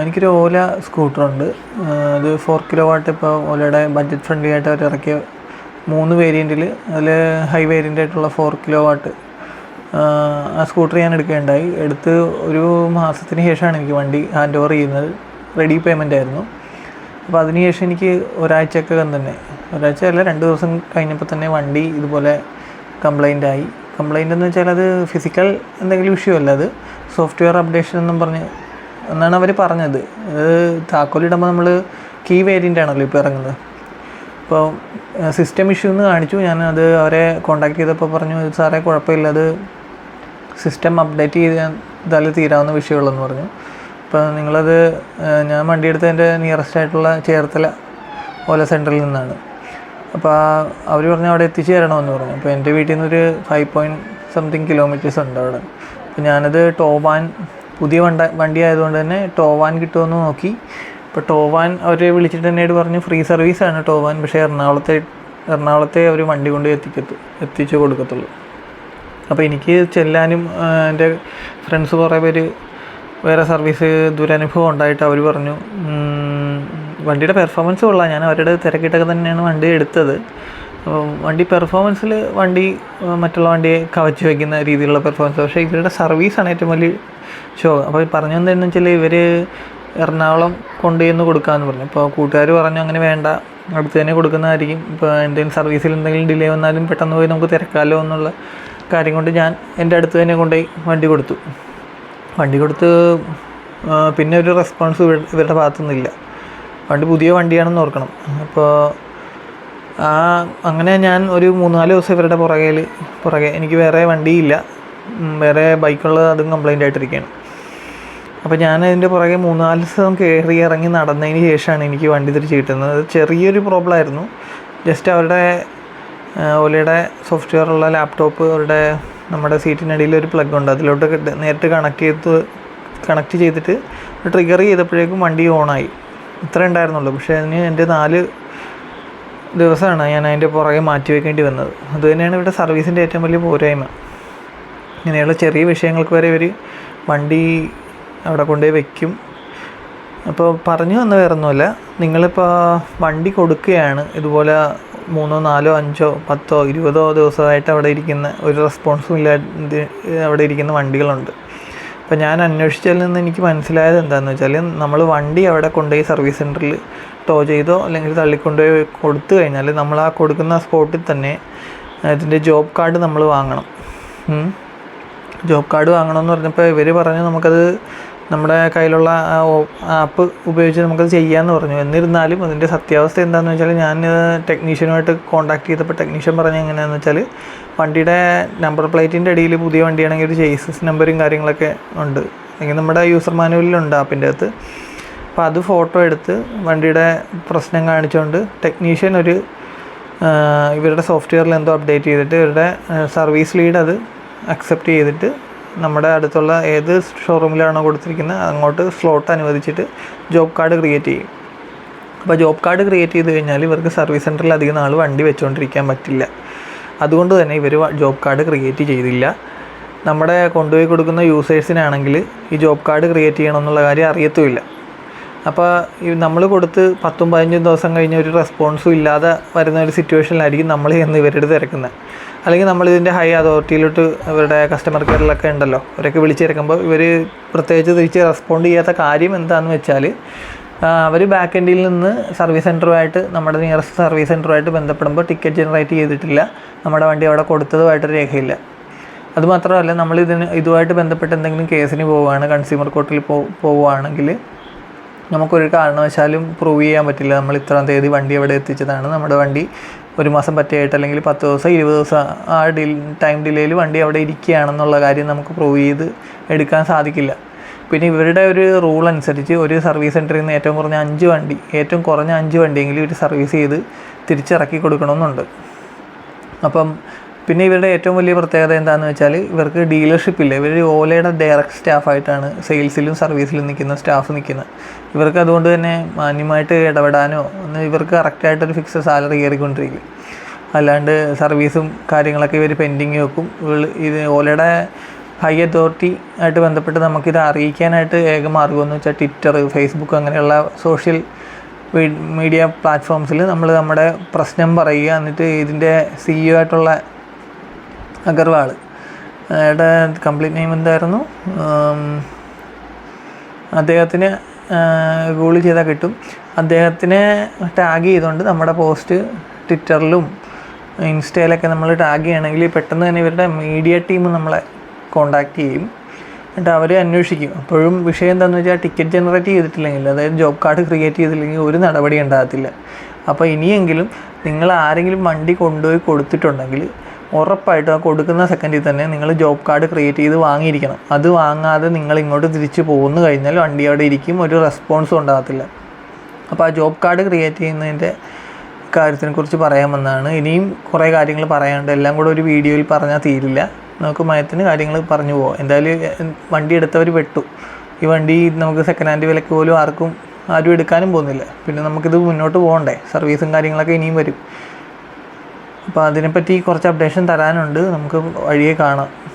എനിക്കൊരു ഓല സ്കൂട്ടറുണ്ട് അത് four kilo watt ഇപ്പോൾ ഓലയുടെ ബഡ്ജറ്റ് ഫ്രണ്ട്ലി ആയിട്ട് അവർ ഇറക്കിയ മൂന്ന് വേരിയന്റിൽ അതിൽ ഹൈ വേരിയന്റ് ആയിട്ടുള്ള ഫോർ കിലോ വാട്ട് ആ സ്കൂട്ടർ ഞാൻ എടുക്കുകയുണ്ടായി. എടുത്ത് ഒരു മാസത്തിന് ശേഷമാണ് എനിക്ക് വണ്ടി ഹാൻഡ് ഓവർ ചെയ്യുന്നത്. റെഡി പേയ്മെന്റ് ആയിരുന്നു. അപ്പോൾ അതിനുശേഷം എനിക്ക് ഒരാഴ്ചക്കകം തന്നെ. ഒരാഴ്ച അല്ല രണ്ട് ദിവസം കഴിഞ്ഞപ്പോൾ തന്നെ വണ്ടി ഇതുപോലെ കംപ്ലൈന്റ് ആയി. കംപ്ലൈന്റ് എന്ന് വെച്ചാൽ അത് ഫിസിക്കൽ എന്തെങ്കിലും ഇഷ്യൂ അല്ല അത്. സോഫ്റ്റ്വെയർ അപ്ഡേഷൻ എന്നും പറഞ്ഞ് എന്നാണ് അവർ പറഞ്ഞത്. താക്കോലിടുമ്പോൾ നമ്മൾ കീ വേരിയന്റ് ആണല്ലോ ഇപ്പോൾ ഇറങ്ങുന്നത്. അപ്പോൾ സിസ്റ്റം ഇഷ്യൂ എന്ന് കാണിച്ചു. ഞാൻ അത് അവരെ കോൺടാക്ട് ചെയ്തപ്പോൾ പറഞ്ഞു സാറേ കുഴപ്പമില്ല. അത് സിസ്റ്റം അപ്ഡേറ്റ് ചെയ്താൽ തീരാവുന്ന വിഷയമുള്ളെന്ന് പറഞ്ഞു. അപ്പോൾ നിങ്ങളത് ഞാൻ വണ്ടിയെടുത്ത് എന്റെ നിയറസ്റ്റ് ആയിട്ടുള്ള ചേർത്തല ഓല സെന്ററിൽ നിന്നാണ്. അപ്പോൾ അവർ പറഞ്ഞു അവിടെ എത്തിച്ചു തരണമെന്ന് പറഞ്ഞു. അപ്പോൾ എന്റെ വീട്ടിൽ നിന്നൊരു ഫൈവ് പോയിന്റ് സംതിങ് കിലോമീറ്റേഴ്സ് ഉണ്ട് അവിടെ. അപ്പോൾ ഞാനത് ടോവാൻ പുതിയ വണ്ട വണ്ടി ആയതുകൊണ്ട് തന്നെ ടോവാൻ കിട്ടുമെന്ന് നോക്കി. ഇപ്പോൾ ടോവാൻ അവർ വിളിച്ചിട്ട് എന്നോട് പറഞ്ഞു ഫ്രീ സർവീസാണ് ടോവാൻ പക്ഷേ എറണാകുളത്തെ എറണാകുളത്തെ അവർ വണ്ടി കൊണ്ട് എത്തിക്കത്തു എത്തിച്ചു കൊടുക്കത്തുള്ളൂ. അപ്പോൾ എനിക്ക് ചെല്ലാനും എന്റെ ഫ്രണ്ട്സ് കുറേ പേര് വേറെ സർവീസ് ദുരനുഭവം ഉണ്ടായിട്ട് അവർ പറഞ്ഞു വണ്ടിയുടെ പെർഫോമൻസ് കൊള്ളാം. ഞാൻ അവരുടെ തിരക്കിട്ടൊക്കെ തന്നെയാണ് വണ്ടി എടുത്തത്. വണ്ടി പെർഫോമൻസിൽ വണ്ടി മറ്റുള്ള വണ്ടിയെ കവച്ച് വയ്ക്കുന്ന രീതിയിലുള്ള പെർഫോമൻസ് പക്ഷേ ഇവരുടെ സർവീസാണ് ഏറ്റവും വലിയ ഷോ അപ്പോൾ പറഞ്ഞു എന്താണെന്ന് വെച്ചാൽ ഇവർ എറണാകുളം കൊണ്ടുചെന്ന് കൊടുക്കാമെന്ന് പറഞ്ഞു. അപ്പോൾ കൂട്ടുകാർ പറഞ്ഞു അങ്ങനെ വേണ്ട. അടുത്ത് തന്നെ കൊടുക്കുന്നതായിരിക്കും. ഇപ്പോൾ എന്തെങ്കിലും സർവീസിൽ എന്തെങ്കിലും ഡിലേ വന്നാലും പെട്ടെന്ന് പോയി നമുക്ക് തിരക്കാലോ എന്നുള്ള കാര്യം കൊണ്ട് ഞാൻ എന്റെ അടുത്ത് തന്നെ കൊണ്ടുപോയി വണ്ടി കൊടുത്തു. വണ്ടി കൊടുത്ത് പിന്നെ ഒരു റെസ്പോൺസ് ഇവരുടെ ഭാഗത്തുനിന്നില്ല. വണ്ടി പുതിയ വണ്ടിയാണെന്ന് ഓർക്കണം. അപ്പോൾ ആ അങ്ങനെ ഞാൻ ഒരു മൂന്നാൽ ദിവസം ഇവരുടെ പുറകിൽ പുറകെ എനിക്ക് വേറെ വണ്ടിയില്ല. വേറെ ബൈക്കുള്ളത് അതും കംപ്ലൈന്റ് ആയിട്ടിരിക്കുകയാണ് അപ്പോൾ ഞാൻ അതിന്റെ പുറകെ നാല് ദിവസം കയറി ഇറങ്ങി നടന്നതിന് ശേഷമാണ് എനിക്ക് വണ്ടി തിരിച്ച് കിട്ടുന്നത്. ചെറിയൊരു പ്രോബ്ലം ആയിരുന്നു. ജസ്റ്റ് അവരുടെ ഓലയുടെ സോഫ്റ്റ്വെയർ ഉള്ള ലാപ്ടോപ്പ് അവരുടെ നമ്മുടെ സീറ്റിനടിയിൽ ഒരു പ്ലഗ് ഉണ്ട്. അതിലോട്ട് നേരിട്ട് കണക്ട് ചെയ്ത് കണക്ട് ചെയ്തിട്ട് ട്രിഗർ ചെയ്തപ്പോഴേക്കും വണ്ടി ഓണായി ഇത്ര ഉണ്ടായിരുന്നുള്ളൂ. പക്ഷേ അതിന് എന്റെ നാല് ദിവസമാണ് ഞാൻ അതിന്റെ പുറകെ മാറ്റി വെക്കേണ്ടി വന്നത്. അത് തന്നെയാണ് ഇവിടെ സർവീസിന്റെ ഏറ്റവും വലിയ പോരായ്മ. ഇങ്ങനെയുള്ള ചെറിയ വിഷയങ്ങൾക്ക് വരെ ഇവർ വണ്ടി അവിടെ കൊണ്ടുപോയി വെക്കും. അപ്പോൾ പറഞ്ഞു വന്ന വേറൊന്നുമല്ല. നിങ്ങളിപ്പോൾ വണ്ടി കൊടുക്കുകയാണ്. ഇതുപോലെ മൂന്നോ നാലോ അഞ്ചോ പത്തോ ഇരുപതോ ദിവസമായിട്ട് അവിടെ ഇരിക്കുന്ന ഒരു റെസ്പോൺസും ഇല്ലാതെ അവിടെ ഇരിക്കുന്ന വണ്ടികളുണ്ട്. അപ്പോൾ ഞാൻ അന്വേഷിച്ചതിൽ നിന്ന് എനിക്ക് മനസ്സിലായത് എന്താണെന്ന് വെച്ചാൽ നമ്മൾ വണ്ടി അവിടെ കൊണ്ടുപോയി സർവീസ് സെന്ററിൽ ടോ ചെയ്തോ അല്ലെങ്കിൽ തള്ളിക്കൊണ്ടുപോയി കൊടുത്തു കഴിഞ്ഞാൽ നമ്മൾ ആ കൊടുക്കുന്ന സ്പോട്ടിൽ തന്നെ അതിന്റെ ജോബ് കാർഡ് നമ്മൾ വാങ്ങണം. ജോബ് കാർഡ് വാങ്ങണമെന്ന് പറഞ്ഞപ്പോൾ ഇവർ പറഞ്ഞു നമുക്കത് നമ്മുടെ കയ്യിലുള്ള ആപ്പ് ഉപയോഗിച്ച് നമുക്കത് ചെയ്യാമെന്ന് പറഞ്ഞു. എന്നിരുന്നാലും അതിന്റെ സത്യാവസ്ഥ എന്താണെന്ന് വെച്ചാൽ ഞാൻ ടെക്നീഷ്യനുമായിട്ട് കോൺടാക്ട് ചെയ്തപ്പോൾ ടെക്നീഷ്യൻ പറഞ്ഞ എങ്ങനെയാണെന്ന് വെച്ചാൽ വണ്ടിയുടെ നമ്പർ പ്ലേറ്റിന്റെ അടിയിൽ പുതിയ വണ്ടിയാണെങ്കിൽ ഒരു ചേസസ് നമ്പറും കാര്യങ്ങളൊക്കെ ഉണ്ട്. അല്ലെങ്കിൽ നമ്മുടെ യൂസർ മാനുവലിലുണ്ട് ആപ്പിന്റെ അകത്ത്. അപ്പോൾ അത് ഫോട്ടോ എടുത്ത് വണ്ടിയുടെ പ്രശ്നം കാണിച്ചുകൊണ്ട് ടെക്നീഷ്യൻ ഒരു ഇവരുടെ സോഫ്റ്റ്വെയറിൽ എന്തോ അപ്ഡേറ്റ് ചെയ്തിട്ട് ഇവരുടെ സർവീസ് ലീഡ് അത് അക്സെപ്റ്റ് ചെയ്തിട്ട് നമ്മുടെ അടുത്തുള്ള ഏത് ഷോറൂമിലാണോ കൊടുത്തിരിക്കുന്നത് അങ്ങോട്ട് സ്ലോട്ട് അനുവദിച്ചിട്ട് ജോബ് കാർഡ് ക്രിയേറ്റ് ചെയ്യും. അപ്പോൾ ജോബ് കാർഡ് ക്രിയേറ്റ് ചെയ്ത് കഴിഞ്ഞാൽ ഇവർക്ക് സർവീസ് സെന്ററിൽ അധികം നാൾ വണ്ടി വെച്ചുകൊണ്ടിരിക്കാൻ പറ്റില്ല. അതുകൊണ്ട് തന്നെ ഇവർ ജോബ് കാർഡ് ക്രിയേറ്റ് ചെയ്തില്ല. നമ്മുടെ കൊണ്ടുപോയി കൊടുക്കുന്ന യൂസേഴ്സിനാണെങ്കിൽ ഈ ജോബ് കാർഡ് ക്രിയേറ്റ് ചെയ്യണമെന്നുള്ള കാര്യം അറിയത്തുമില്ല. അപ്പോൾ ഈ നമ്മൾ കൊടുത്ത് പത്തും പതിനഞ്ചും ദിവസം കഴിഞ്ഞ് ഒരു റെസ്പോൺസും ഇല്ലാതെ വരുന്ന ഒരു സിറ്റുവേഷനിലായിരിക്കും നമ്മൾ ചെന്ന് ഇവരുടെ തിരക്കുന്നത് അല്ലെങ്കിൽ നമ്മൾ ഇതിന്റെ ഹൈ അതോറിറ്റിയിലോട്ട് ഇവരുടെ കസ്റ്റമർ കെയറിലൊക്കെ ഉണ്ടല്ലോ അവരൊക്കെ വിളിച്ചിറക്കുമ്പോൾ ഇവർ പ്രത്യേകിച്ച് തിരിച്ച് റെസ്പോണ്ട് ചെയ്യാത്ത കാര്യം എന്താണെന്ന് വെച്ചാൽ അവർ ബാക്ക് എൻഡിൽ നിന്ന് സർവീസ് സെന്ററുമായിട്ട് നമ്മുടെ നിയറസ്റ്റ് സർവീസ് സെന്ററുമായിട്ട് ബന്ധപ്പെടുമ്പോൾ ടിക്കറ്റ് ജനറേറ്റ് ചെയ്തിട്ടില്ല. നമ്മുടെ വണ്ടി അവിടെ കൊടുത്തതുമായിട്ട് രേഖയില്ല. അതുമാത്രമല്ല നമ്മൾ ഇതിന് ഇതുമായിട്ട് ബന്ധപ്പെട്ട് എന്തെങ്കിലും കേസിന് പോവുകയാണ് കൺസ്യൂമർ കോർട്ടിൽ പോ പോവുകയാണെങ്കിൽ നമുക്കൊരു കാരണവശാലും പ്രൂവ് ചെയ്യാൻ പറ്റില്ല. നമ്മൾ ഇത്രാം തീയതി വണ്ടി എവിടെ എത്തിച്ചതാണ്. നമ്മുടെ വണ്ടി ഒരു മാസം പറ്റിയായിട്ട് അല്ലെങ്കിൽ പത്ത് ദിവസം ഇരുപത് ദിവസം ആ ഡി ടൈം ഡിലേയിൽ വണ്ടി അവിടെ ഇരിക്കുകയാണെന്നുള്ള കാര്യം നമുക്ക് പ്രൂവ് ചെയ്ത് എടുക്കാൻ സാധിക്കില്ല. പിന്നെ ഇവരുടെ ഒരു റൂൾ അനുസരിച്ച് ഒരു സർവീസ് സെന്ററിൽ നിന്ന് ഏറ്റവും കുറഞ്ഞ അഞ്ച് വണ്ടി ഏറ്റവും കുറഞ്ഞ അഞ്ച് വണ്ടിയെങ്കിലും ഇവർ സർവീസ് ചെയ്ത് തിരിച്ചിറക്കി കൊടുക്കണമെന്നുണ്ട്. അപ്പം പിന്നെ ഇവരുടെ ഏറ്റവും വലിയ പ്രത്യേകത എന്താണെന്ന് വെച്ചാൽ ഇവർക്ക് ഡീലർഷിപ്പ് ഇല്ല ഇവർ ഓലയുടെ ഡയറക്റ്റ് സ്റ്റാഫായിട്ടാണ് സെയിൽസിലും സർവീസിലും നിൽക്കുന്ന സ്റ്റാഫ് നിൽക്കുന്നത് ഇവർക്ക് അതുകൊണ്ട് തന്നെ മാന്യമായിട്ട് ഇടപെടാനോ ഒന്ന് ഇവർക്ക് കറക്റ്റായിട്ടൊരു ഫിക്സഡ് സാലറി കയറിക്കൊണ്ടിരിക്കും. അല്ലാണ്ട് സർവീസും കാര്യങ്ങളൊക്കെ ഇവർ പെൻഡിങ് വെക്കും. ഇത് ഓലയുടെ ഹൈ അതോറിറ്റി ആയിട്ട് ബന്ധപ്പെട്ട് നമുക്കിത് അറിയിക്കാനായിട്ട് ഏക മാർഗം എന്ന് വെച്ചാൽ ട്വിറ്റർ ഫേസ്ബുക്ക് അങ്ങനെയുള്ള സോഷ്യൽ മീഡിയ പ്ലാറ്റ്ഫോംസിൽ നമ്മൾ നമ്മുടെ പ്രശ്നം പറയുക എന്നിട്ട് ഇതിന്റെ സിഇഒ ആയിട്ടുള്ള അഗർവാൾ. അയാളുടെ കംപ്ലീറ്റ് നെയിം എന്തായിരുന്നു? അദ്ദേഹത്തിന് ഗൂഗിൾ ചെയ്താൽ കിട്ടും. അദ്ദേഹത്തിനെ ടാഗ് ചെയ്തുകൊണ്ട് നമ്മുടെ പോസ്റ്റ് ട്വിറ്ററിലും ഇൻസ്റ്റയിലൊക്കെ നമ്മൾ ടാഗ് ചെയ്യണമെങ്കിൽ പെട്ടെന്ന് തന്നെ ഇവരുടെ മീഡിയ ടീം നമ്മളെ കോണ്ടാക്ട് ചെയ്യും. എന്നിട്ട് അവർ അന്വേഷിക്കും. അപ്പോഴും വിഷയം എന്താണെന്ന് വെച്ചാൽ ടിക്കറ്റ് ജനറേറ്റ് ചെയ്തിട്ടില്ലെങ്കിൽ അതായത് ജോബ് കാർഡ് ക്രിയേറ്റ് ചെയ്തില്ലെങ്കിൽ ഒരു നടപടി ഉണ്ടാകത്തില്ല. അപ്പോൾ ഇനിയെങ്കിലും നിങ്ങൾ ആരെങ്കിലും വണ്ടി കൊണ്ടുപോയി കൊടുത്തിട്ടുണ്ടെങ്കിൽ ഉറപ്പായിട്ടും ആ കൊടുക്കുന്ന സെക്കൻഡിൽ തന്നെ നിങ്ങൾ ജോബ് കാർഡ് ക്രിയേറ്റ് ചെയ്ത് വാങ്ങിയിരിക്കണം. അത് വാങ്ങാതെ നിങ്ങൾ ഇങ്ങോട്ട് തിരിച്ച് പോകുന്നു കഴിഞ്ഞാൽ വണ്ടി അവിടെ ഇരിക്കും ഒരു റെസ്പോൺസും ഉണ്ടാകത്തില്ല. അപ്പോൾ ആ ജോബ് കാർഡ് ക്രിയേറ്റ് ചെയ്യുന്നതിന്റെ കാര്യത്തിനെ കുറിച്ച് പറയാൻ വന്നതാണ് ഇനിയും കുറേ കാര്യങ്ങൾ പറയാനുണ്ട്. എല്ലാം കൂടെ ഒരു വീഡിയോയിൽ പറഞ്ഞാൽ തീരില്ല. നമുക്ക് മയത്തിന് കാര്യങ്ങൾ പറഞ്ഞു പോകാം എന്തായാലും വണ്ടി എടുത്തവർ പെട്ടു. ഈ വണ്ടി നമുക്ക് സെക്കൻഡ് ഹാൻഡ് വിലക്ക് പോലും ആർക്കും ആരും എടുക്കാനും പോകുന്നില്ല. പിന്നെ നമുക്കിത് മുന്നോട്ട് പോകണ്ടേ? സർവീസും കാര്യങ്ങളൊക്കെ ഇനിയും വരും. അപ്പോൾ അതിനെപ്പറ്റി കുറച്ച് അപ്ഡേഷൻ തരാനുണ്ട്. നമുക്ക് വഴിയെ കാണാം.